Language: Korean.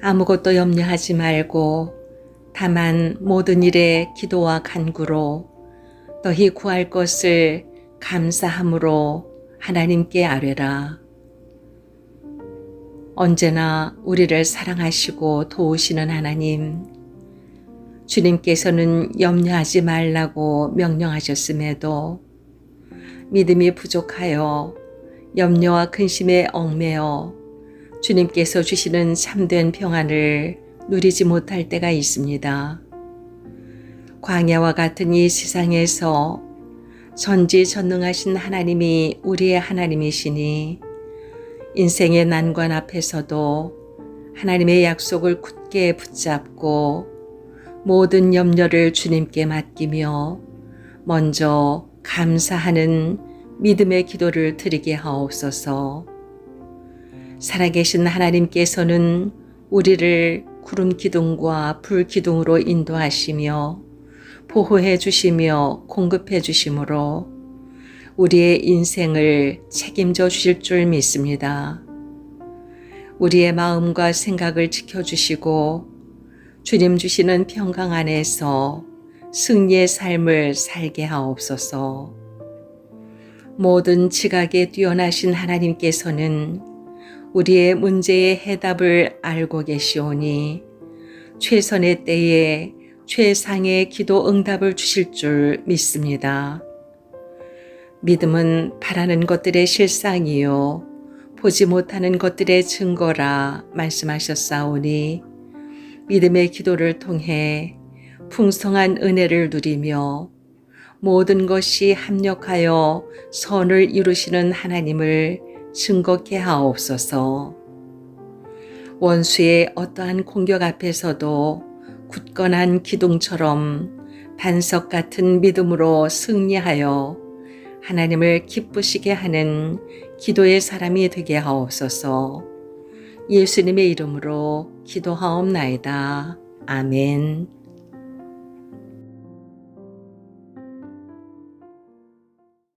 아무것도 염려하지 말고 다만 모든 일에 기도와 간구로 너희 구할 것을 감사함으로 하나님께 아뢰라. 언제나 우리를 사랑하시고 도우시는 하나님, 주님께서는 염려하지 말라고 명령하셨음에도 믿음이 부족하여 염려와 근심에 얽매여 주님께서 주시는 참된 평안을 누리지 못할 때가 있습니다. 광야와 같은 이 세상에서 전지전능하신 하나님이 우리의 하나님이시니 인생의 난관 앞에서도 하나님의 약속을 굳게 붙잡고 모든 염려를 주님께 맡기며 먼저 감사하는 믿음의 기도를 드리게 하옵소서. 살아계신 하나님께서는 우리를 구름 기둥과 불 기둥으로 인도하시며 보호해 주시며 공급해 주심으로 우리의 인생을 책임져 주실 줄 믿습니다. 우리의 마음과 생각을 지켜주시고 주님 주시는 평강 안에서 승리의 삶을 살게 하옵소서. 모든 지각에 뛰어나신 하나님께서는 우리의 문제의 해답을 알고 계시오니 최선의 때에 최상의 기도 응답을 주실 줄 믿습니다. 믿음은 바라는 것들의 실상이요. 보지 못하는 것들의 증거라 말씀하셨사오니 믿음의 기도를 통해 풍성한 은혜를 누리며 모든 것이 합력하여 선을 이루시는 하나님을 증거케 하옵소서. 원수의 어떠한 공격 앞에서도 굳건한 기둥처럼 반석 같은 믿음으로 승리하여 하나님을 기쁘시게 하는 기도의 사람이 되게 하옵소서. 예수님의 이름으로 기도하옵나이다. 아멘.